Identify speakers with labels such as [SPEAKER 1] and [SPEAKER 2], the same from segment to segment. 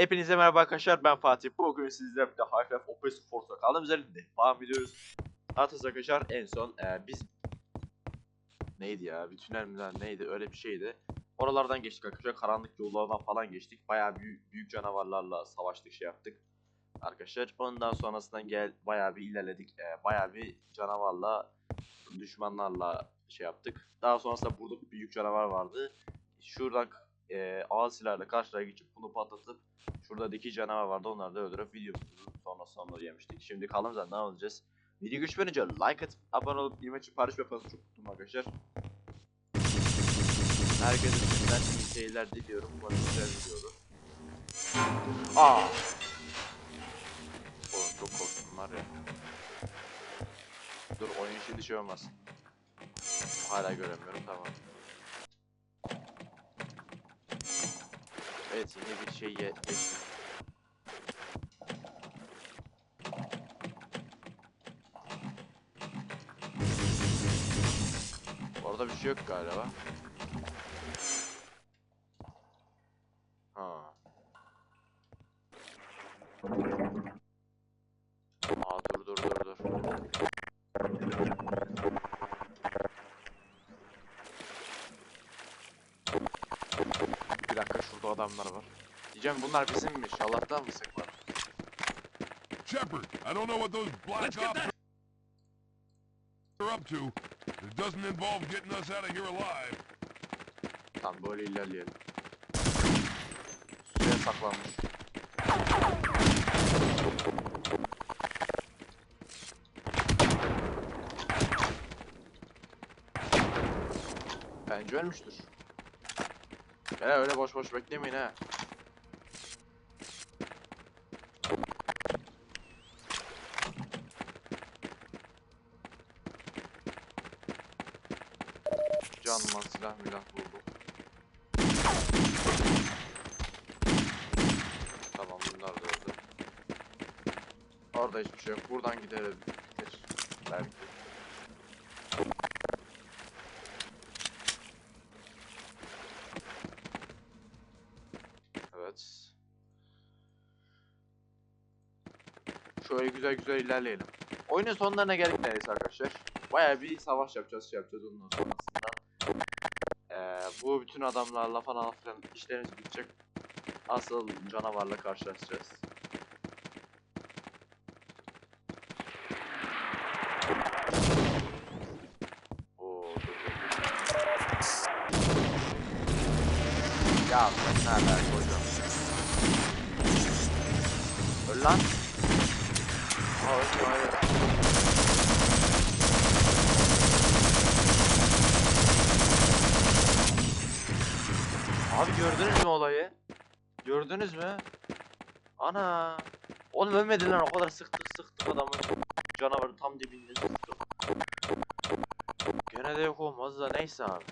[SPEAKER 1] Hepinize merhaba arkadaşlar ben Fatih. Bugün sizlerle birlikte Half-Life Operative Force'a kaldığımız üzerinde devam ediyoruz. Hatırlarsanız arkadaşlar en son e, biz neydi ya bir tünel mi neydi öyle bir şeydi. Oralardan geçtik arkadaşlar karanlık yollardan falan geçtik. Bayağı büyük, büyük canavarlarla savaştık şey yaptık. Arkadaşlar ondan sonrasından gel bayağı bir ilerledik. E, bayağı bir canavarla düşmanlarla şey yaptık. Daha sonrasında burada bir büyük canavar vardı. Şuradan e, silahla karşıya geçip bunu patlatıp şurada iki canavar vardı onları da öldürüp videomuzun sonra sonları yemiştik. Şimdi kaldığımız yerden devam edeceğiz. Video güç verince like atıp abone olup bilme için paylaş yaparsanız çok mutlu arkadaşlar. Herkese şimdiden iyi seyirler diliyorum. Umarım güzel video olur. Aa! Oğlum çok korktum var ya. Dur oyun şimdi şey olmaz. Hala göremiyorum tamam. Evet yine bir şey ye. Orada bir şey yok galiba. Ha. Aa dur dur dur dur. Bir dakika şurada adamlar var. Diyeceğim bunlar bizimmiş. Allah'tan mı sık var?
[SPEAKER 2] Shepard, I don't know what those black ops are up to. It doesn't involve getting us out of here alive.
[SPEAKER 1] Tamam böyle ilerleyelim. Suya saklanmış. Bence ölmüştür. Hele öyle boş boş beklemeyin ha. Canman silah milah buldum. Tamam bunlar da öldü. Orada hiçbir şey yok. Buradan gidelim. Bitir. Belki. Evet. Şöyle güzel güzel ilerleyelim. Oyunun sonlarına geldik neredeyse arkadaşlar. Bayağı bir savaş yapacağız, şey yapacağız ondan sonrasında. Ee, bu bütün adamlarla falan filan işlerimiz bitecek. Asıl canavarla karşılaşacağız. Oo, dur, dur. Ya sen ne alaka? Öl lan. Ölmüyor, hayır. Abi gördünüz mü olayı? Gördünüz mü? Ana. Oğlum ölmedi lan o kadar sıktık sıktık adamı. Canavarın tam dibinde sıktık. Gene de yok olmaz da neyse abi.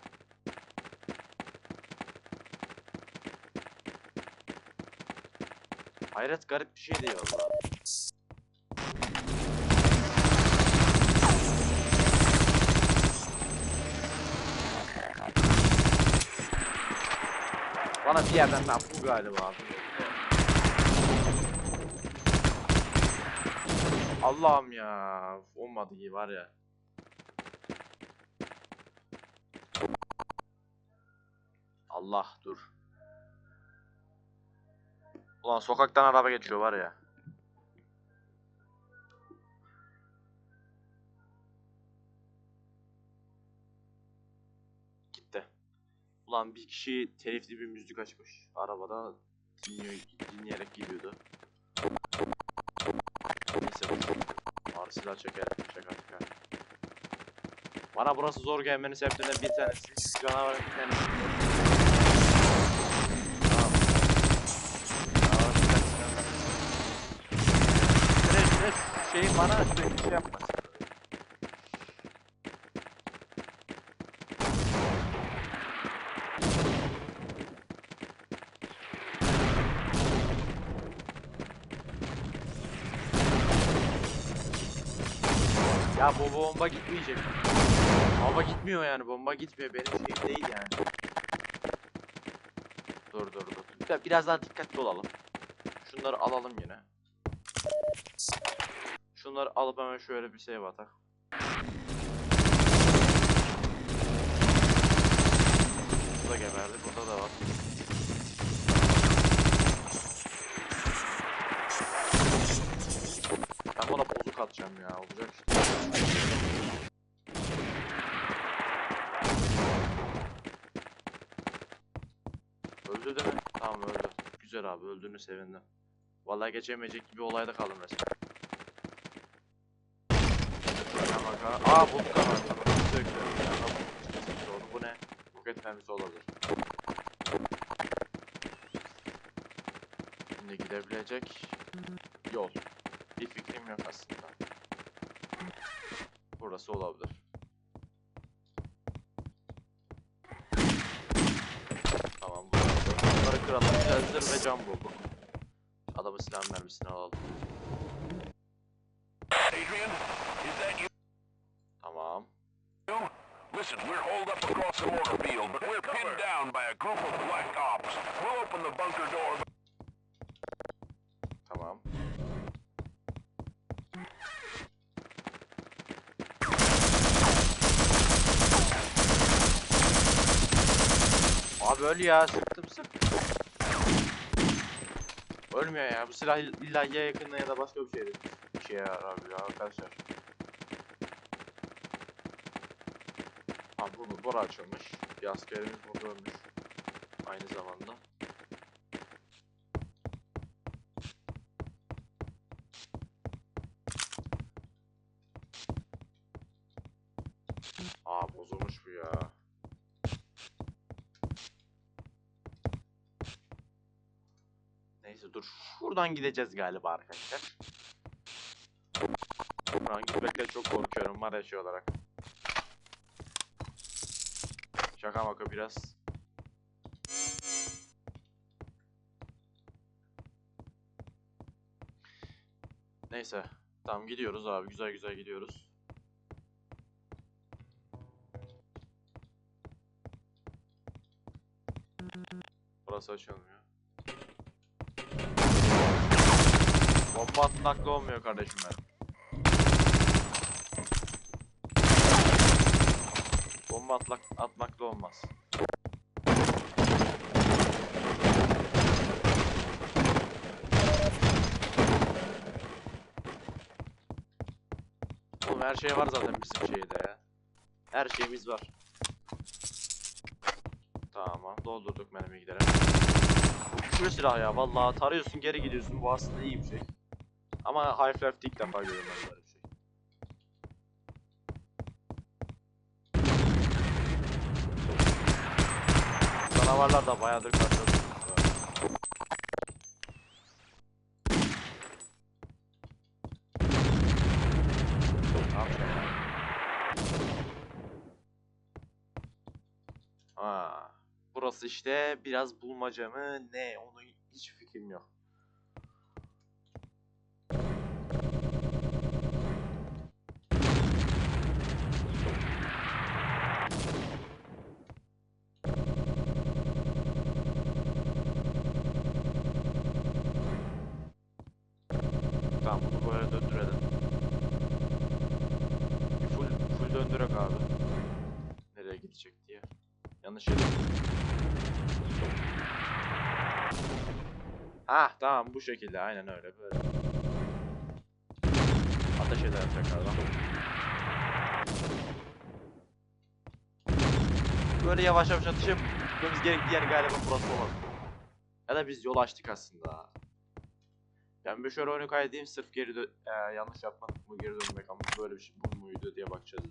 [SPEAKER 1] Hayret garip bir şeydi valla. Bana bir yerden ben bu galiba abi. Allah'ım ya. Olmadı gibi var ya. Allah dur. Ulan sokaktan araba geçiyor var ya. Gitti. Ulan bir kişi telifli bir müzik açmış. Arabada dinliyor, dinleyerek gidiyordu. Neyse dur. Ağrı silah çekelim. Çek artık. Bana burası zor gelmenin sebeplerinden bir tanesi. Canavarın bir tanesi. Tamam. Canavarın bir tanesi. Şöyle şöyle bana şey yapmasın. Ya bu bomba gitmeyecek. Bomba gitmiyor yani. Bomba gitmiyor. Benim şeyim değil yani. Dur dur dur. Bir- Biraz daha dikkatli olalım. Şunları alalım yine. Şunları alıp hemen şöyle bir save atak. Bu da geberdi. Burada da var. Ben buna bozuk atacağım ya. Olacak işte. Öldü değil mi? Tamam öldü. Güzel abi öldüğünü sevindim. Vallahi geçemeyecek gibi olayda kaldım resmen. Ha. Aa bulduk ama. Tamam. Doğru. Bu ne? Roket mermisi olabilir. Şimdi gidebilecek yol. Bir fikrim yok aslında. Burası olabilir. Tamam burası. Bunları kıralım. Güzeldir ve cam bulduk. Tamam. Abi öl ya sıktım sıktım. Ölmüyor ya bu silah illa ya yakında ya da başka bir şeydir. Bir şey yarar abi ya arkadaşlar. Ha bu bora açılmış. Bir askerimiz burada ölmüş. Aynı zamanda. Şuradan gideceğiz galiba arkadaşlar. Buradan gitmekten çok korkuyorum var ya şey olarak. Şaka maka biraz. Neyse. Tamam gidiyoruz abi. Güzel güzel gidiyoruz. Burası açılmıyor. Bomba atmakla olmuyor kardeşim benim. Bomba atlak, atmakla olmaz. Oğlum her şey var zaten bizim şeyde ya. Her şeyimiz var. Tamam doldurduk mermi gidelim. Şu silah ya vallahi tarıyorsun geri gidiyorsun bu aslında iyi bir şey. Ama Half-Life'de ilk defa görüyorum böyle bir şey. Canavarlar da bayağıdır ya? Ha, burası işte biraz bulmaca mı ne onu hiç fikrim yok. Gidecek diye. Yanlış yere Ah tamam bu şekilde aynen öyle böyle. Ateş edelim tekrardan. Böyle yavaş yavaş ateş gitmemiz gerektiği yer galiba burası olmalı. Ya da biz yol açtık aslında. Ben bir şöyle oyunu kaydedeyim sırf geri dö Ee, yanlış yapmadık mı geri dönmek ama böyle bir şey bu muydu diye bakacağız.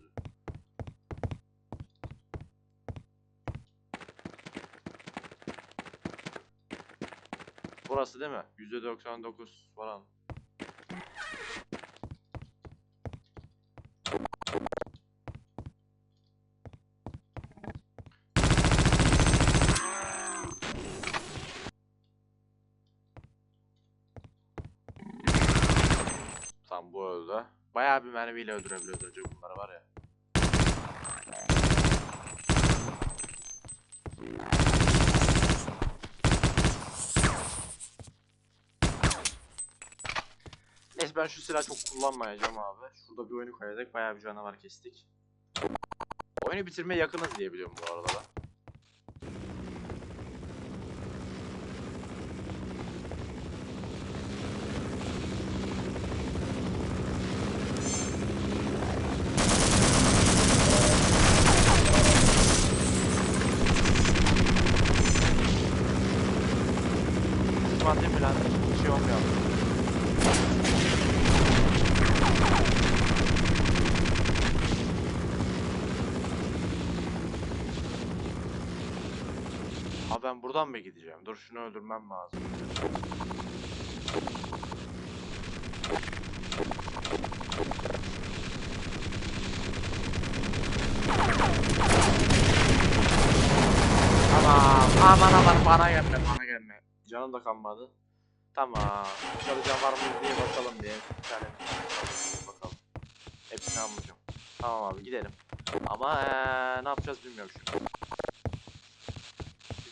[SPEAKER 1] Burası değil mi? %99 falan. Tam bu öldü. Bayağı bir mermiyle öldürebiliyoruz önce bunları var ya. Ben şu silahı çok kullanmayacağım abi. Şurada bir oyunu kaydedik. Bayağı bir canavar kestik. Oyunu bitirmeye yakınız diye biliyorum bu arada da. Düşman değil mi lan? Bir şey olmuyor. Ha ben buradan mı gideceğim? Dur şunu öldürmem lazım. Tamam. Aman aman bana gelme bana gelme. Canım da kanmadı. Tamam. Çalışan var mı diye bakalım diye. Bir tane bakalım. Hepsini almayacağım. Tamam abi gidelim. Ama eee, ne yapacağız bilmiyorum. Bir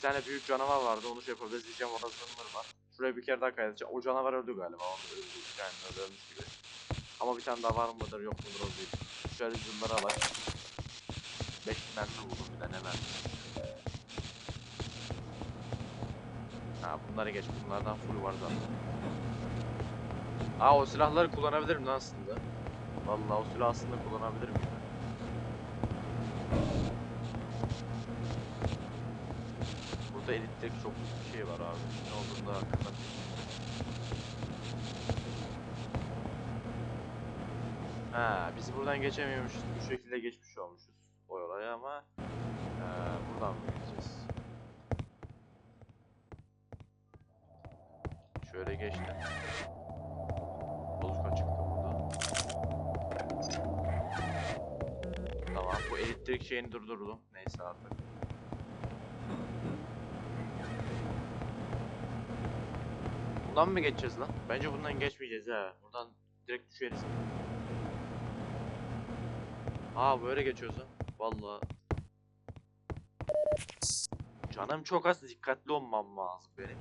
[SPEAKER 1] tane büyük canavar vardı onu şey yapabiliriz diyeceğim orada zırhlar var. Şuraya bir kere daha kaydedeceğim. O canavar öldü galiba. Onu öldü. Yani ölmüş gibi. Ama bir tane daha var mıdır yok mudur o değil. Şöyle zırhlara bak. 5 mermi buldum bir de ne mermi. Ha bunları geç bunlardan full var zaten. Aa o silahları kullanabilirim lan aslında. Vallahi o silahı aslında kullanabilirim. Burada elitteki çok bir şey var abi. Ne olduğunu da hakkında Ha, biz buradan geçemiyormuşuz. Bu şekilde geçmiş olmuşuz Bundan mı geçeceğiz lan? Bence bundan geçmeyeceğiz ha. Buradan direkt düşeriz. Aa böyle geçiyoruz. Vallahi. Canım çok az dikkatli olmam lazım benim.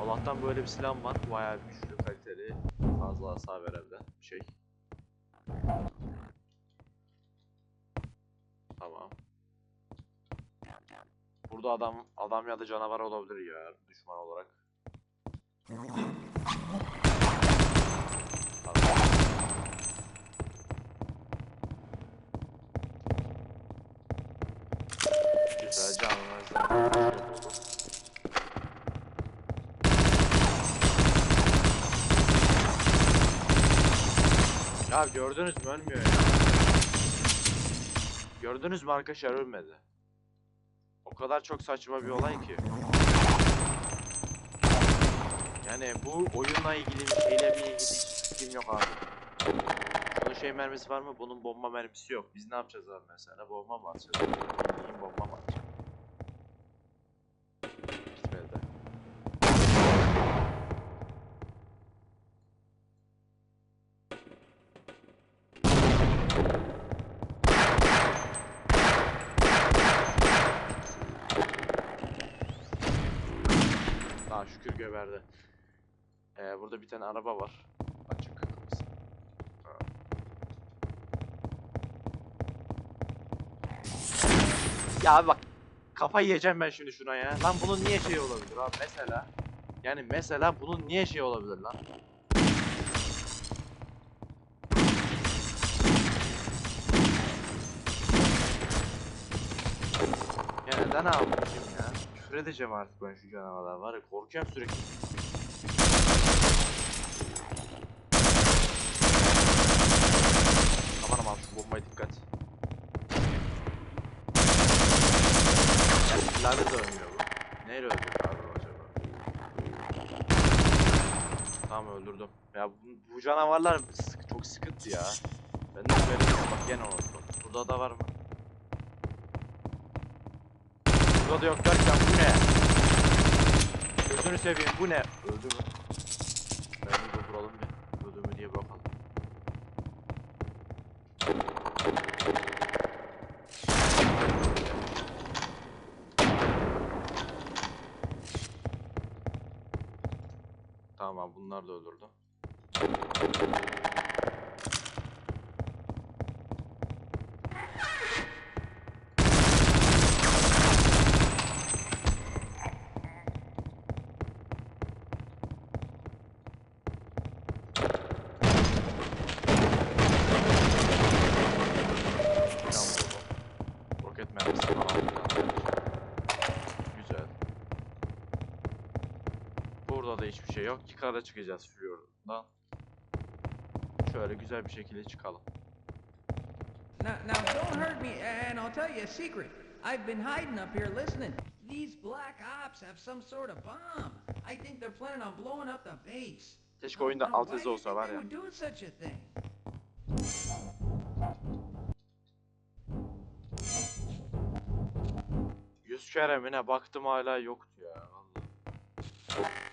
[SPEAKER 1] Allah'tan böyle bir silahım var. Bayağı güçlü, kaliteli, fazla hasar verebilen bir şey. Tamam. Burada adam adam ya da canavar olabilir ya düşman olarak. Yok oldu. Ya gördünüz mü ölmüyor ya. Gördünüz mü arkadaşlar ölmedi. O kadar çok saçma bir olay ki. Yani bu oyunla ilgili şeyle bir ilgili hiç yok abi. Bunun şey mermisi var mı? Bunun bomba mermisi yok. Biz ne yapacağız abi mesela? Bomba mı atacağız? Bildiğin bomba mı atacağız? Şükür geberdi. Ee, burada bir tane araba var. Açık. Ya abi bak kafayı yiyeceğim ben şimdi şuna ya. Lan bunun niye şey olabilir abi mesela? Yani mesela bunun niye şey olabilir lan? Ya neden almışım ya? Küfür edeceğim artık ben şu canavarlar var ya korkuyorum sürekli. Aman aman şu bombaya dikkat. Ya silahlı da ölmüyor bu. Neyle öldürdü abi acaba? Tamam öldürdüm. Ya bu, bu canavarlar sık- çok sıkıntı ya. Ben de söyleyeyim bak gene unuttum. Burada da var mı? Burada da yok derken bu ne? Gözünü seveyim bu ne? Öldü? Ben bir durduralım bir. Öldü mü diye bakalım. Tamam bunlar da öldürdü. Can dolu. Roket mermisi falan filan. Güzel. Burada da Yukarı çıkacağız Fjord'dan. Şöyle güzel bir şekilde çıkalım.
[SPEAKER 3] Now, now, don't hurt me, and I'll tell you a secret. I've been hiding up here listening. These black ops have some sort of bomb. I think they're planning on blowing up the base.
[SPEAKER 1] Keşke oyunda alt yazı olsa var ya. Yüz kere mi ne baktım hala yoktu ya. Vallahi.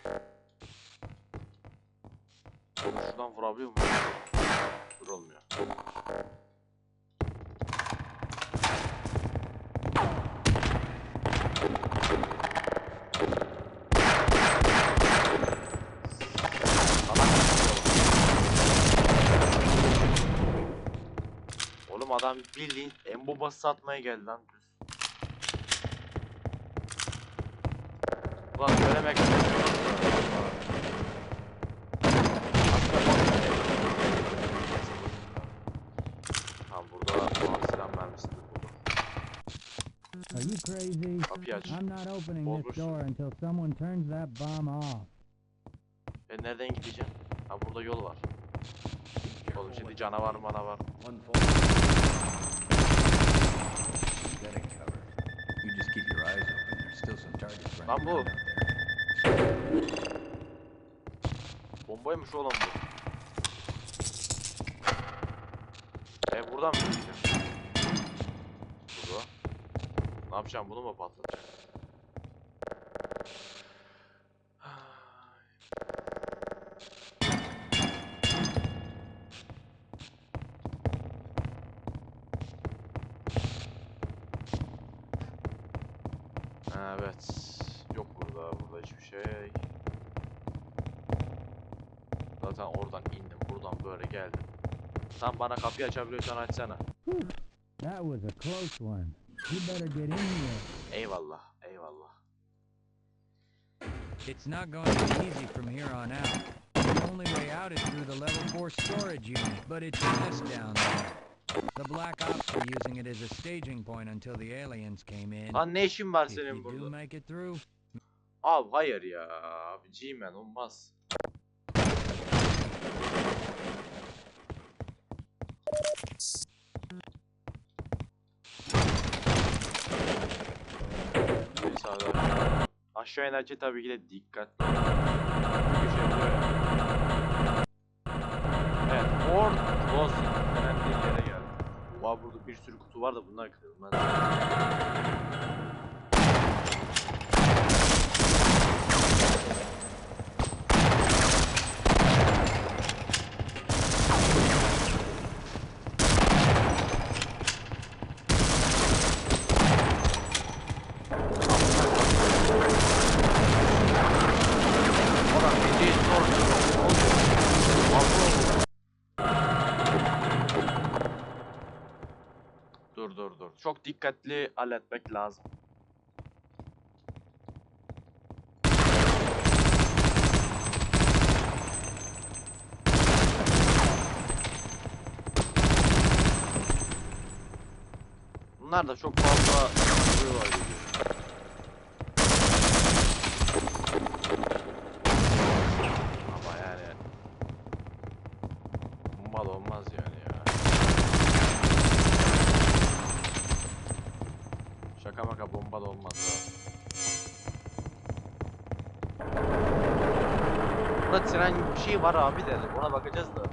[SPEAKER 1] Şuradan vurabiliyor muyum? Vurulmuyor. Oğlum adam bildiğin en bobası satmaya geldi lan düz. Ulan söylemek Tamam burada mavi silah mermisini buldum.
[SPEAKER 4] Are you crazy?
[SPEAKER 1] Kapıyı aç.
[SPEAKER 4] I'm not opening
[SPEAKER 1] Olmuş.
[SPEAKER 4] this door until someone turns that bomb off.
[SPEAKER 1] Ben nereden gideceğim? Ha burada yol var. Oğlum şimdi canavar manavar.
[SPEAKER 5] One full. Got it covered. You just keep your eyes open. There's still some targets
[SPEAKER 1] Lan
[SPEAKER 5] running
[SPEAKER 1] bu.
[SPEAKER 5] around out there.
[SPEAKER 1] Bombaymış oğlum bu. E buradan mı gideceğim? Burada. Ne yapacağım bunu mu patlatacağım? Bana kapıyı açabiliyorsan açsana.
[SPEAKER 4] That was a close one. You better get in here.
[SPEAKER 1] Eyvallah. Eyvallah.
[SPEAKER 3] It's not going to be easy from here on out. The only way out is through the level 4 storage unit, but it's this down there. The Black Ops were using it as a staging point until the aliens came in.
[SPEAKER 1] Lan ne işin var senin
[SPEAKER 3] you do
[SPEAKER 1] burada?
[SPEAKER 3] make it through,
[SPEAKER 1] Abi hayır ya. Abi G-Man olmaz. Abi. Aşağı inerken tabii ki de dikkat. Düşebiliyor ya. Evet, Ford denen bir yere geldim. Oha burada bir sürü kutu var da bunlar kırılmaz. Ulan geceyi zor. Dur dur dur. Çok dikkatli halletmek lazım. Bunlar da çok fazla vuruyorlar gibi. Şey var abi dedi. Ona bakacağız da.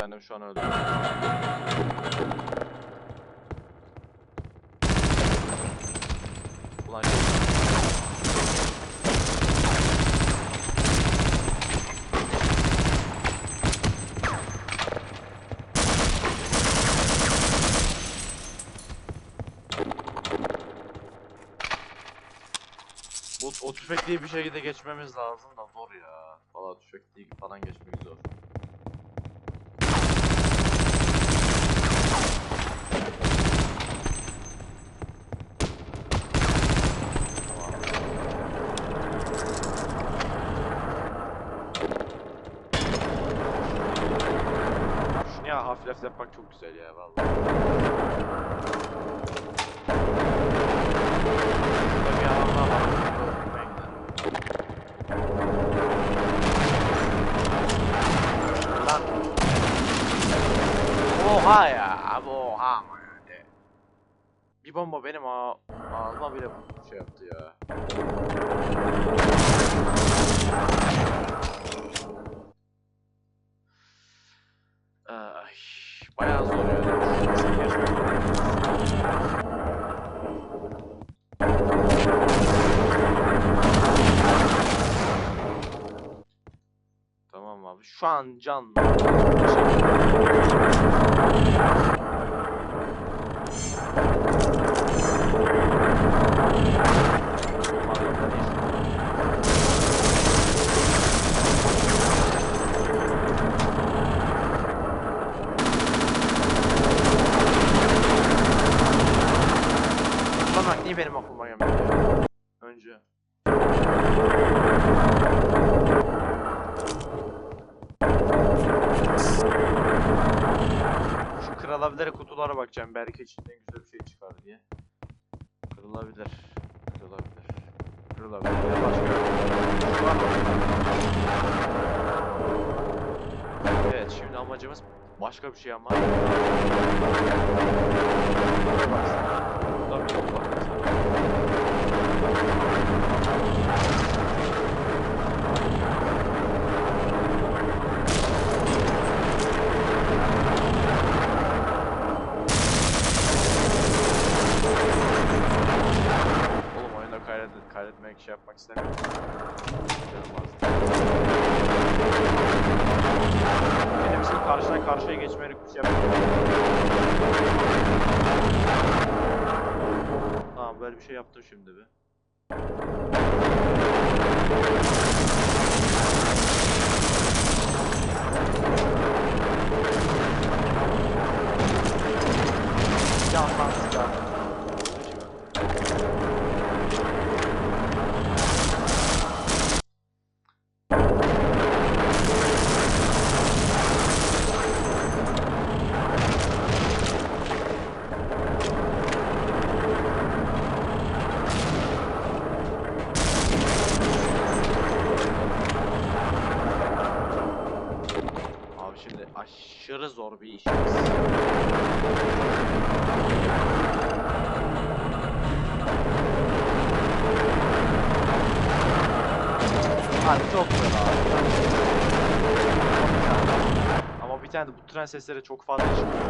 [SPEAKER 1] Kendim şu an öldüm. Ulan O, tüfekliği bir şekilde geçmemiz lazım da zor ya. Valla tüfekliği falan geçmek zor. Ya hafif yapmak çok güzel ya vallahi. Şurada bir var. Oha ya. Abi oha. Yani. Bir bomba benim ağ ağzıma bile şey yaptı ya. Ay, bayağı zor yani. Abi. Şu an can. Belki güzel bir şey çıkar diye. Kırılabilir. Kırılabilir. Kırılabilir. Başka. Evet şimdi amacımız başka bir şey ama. Zor bir işimiz. Abi çok güzel abi. Ama bir tane de bu tren sesleri çok fazla çıkıyor.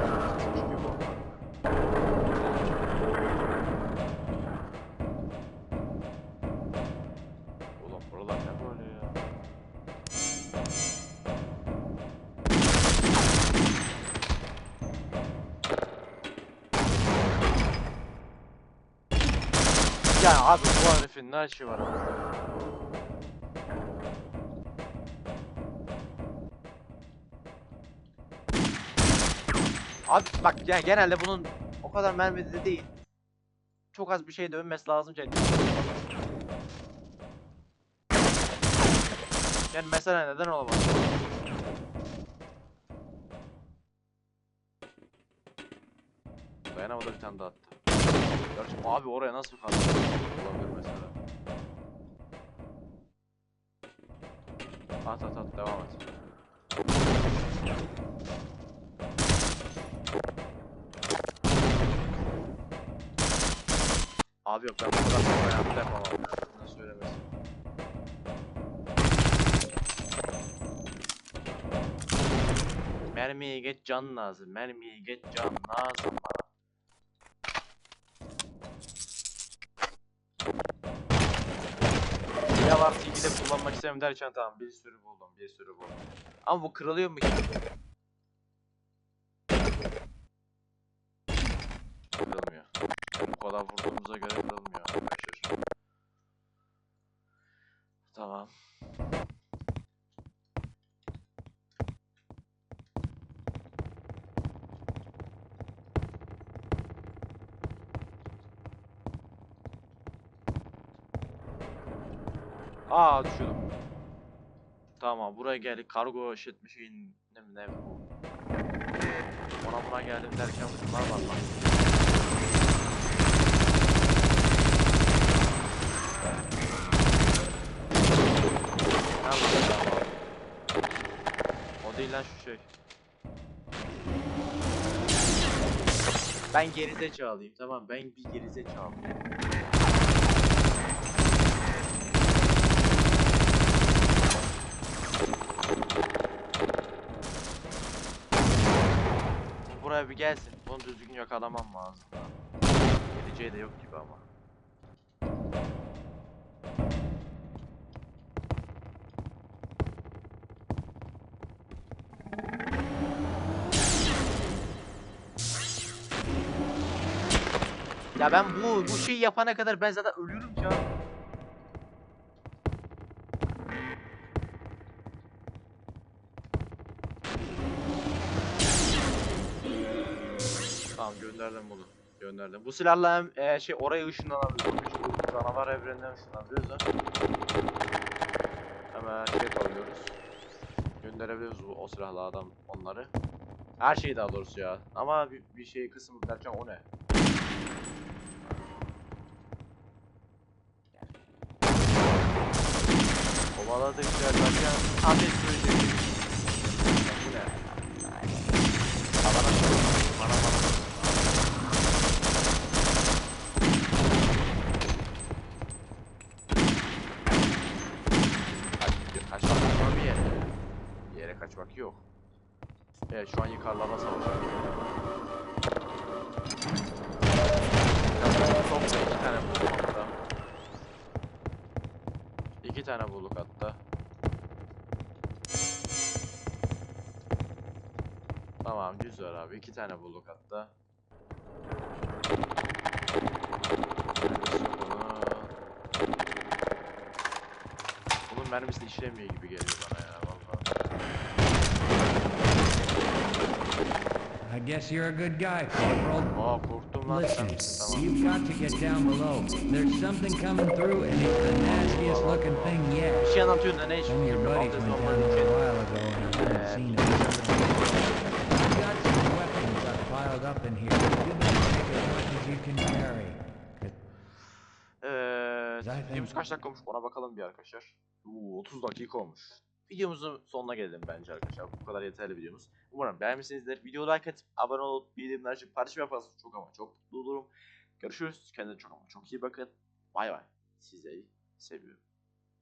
[SPEAKER 1] Ne işi var orada? Abi bak yani genelde bunun o kadar mermide de değil. Çok az bir şey dönmesi lazım ki. Yani mesela neden olamaz? Dayanamadı bir tane daha attı. Gerçi abi oraya nasıl kaldı? Olabilir At at at devam et. Abi yok ben bu kadar hayatta yapamam. Ne söylemesin. Mermiye geç can lazım. Mermiye geç can lazım bana artı 2'de kullanmak istemiyorum derken tamam bir sürü buldum bir sürü buldum. Ama bu kırılıyor mu ki? Kırılmıyor. Bu kadar vurduğumuza göre kırılmıyor. Tamam. Aa düşürdüm. Tamam buraya geldik. Kargo işletme şeyin ne ne bu. Ona buna geldim derken bunlar var lan. O değil lan şu şey. Ben gerizekalıyım tamam ben bir gerizekalıyım. Bu Buraya bir gelsin. Bunu düzgün yakalamam lazım. Geleceği de yok gibi ama. Ya ben bu bu şeyi yapana kadar ben zaten ölüyorum ya. Tamam gönderdim bunu. Gönderdim. Bu silahla hem e, şey oraya ışınlanabiliyoruz. Şu canavar evreninden ışınlanabiliyoruz da. Hemen şey yapabiliyoruz. Gönderebiliyoruz bu o silahla adam onları. Her şeyi daha doğrusu ya. Ama bir, bir şey kısmı derken o ne? Kovaladık derken ateş söyleyecek. Bu ne? Havana bana bana. Kaç, kaçmak var bir yere. Bir yok. Evet şu an yukarılarda savaşıyor. Topla iki tane bulduk hatta. İki tane bulduk hatta. Tamam güzel abi iki tane bulduk hatta. Bunun. Mermisi de işlemiyor gibi geliyor bana ya
[SPEAKER 3] I guess you're a good guy, Corporal.
[SPEAKER 1] Aa korktum lan sen.
[SPEAKER 3] Listen, you've got to get down below. There's something coming through, and it's the nastiest looking thing yet.
[SPEAKER 1] şey anlatıyorsun da ne iş?
[SPEAKER 3] Some of your buddies went down a while ago, and I haven't seen them. I've got some weapons I've piled up in here. You better take as much as you can carry.
[SPEAKER 1] Eee
[SPEAKER 3] Zaten-
[SPEAKER 1] videomuz kaç dakika olmuş ona bakalım bir arkadaşlar. Oo, 30 dakika olmuş. Videomuzun sonuna gelelim bence arkadaşlar. Bu kadar yeterli videomuz. Umarım beğenmişsinizdir. Video like atıp abone olup bildirimler açıp paylaşım yaparsanız çok ama çok mutlu olurum. Görüşürüz. Kendinize çok ama çok iyi bakın. Bay bay. Sizleri seviyorum.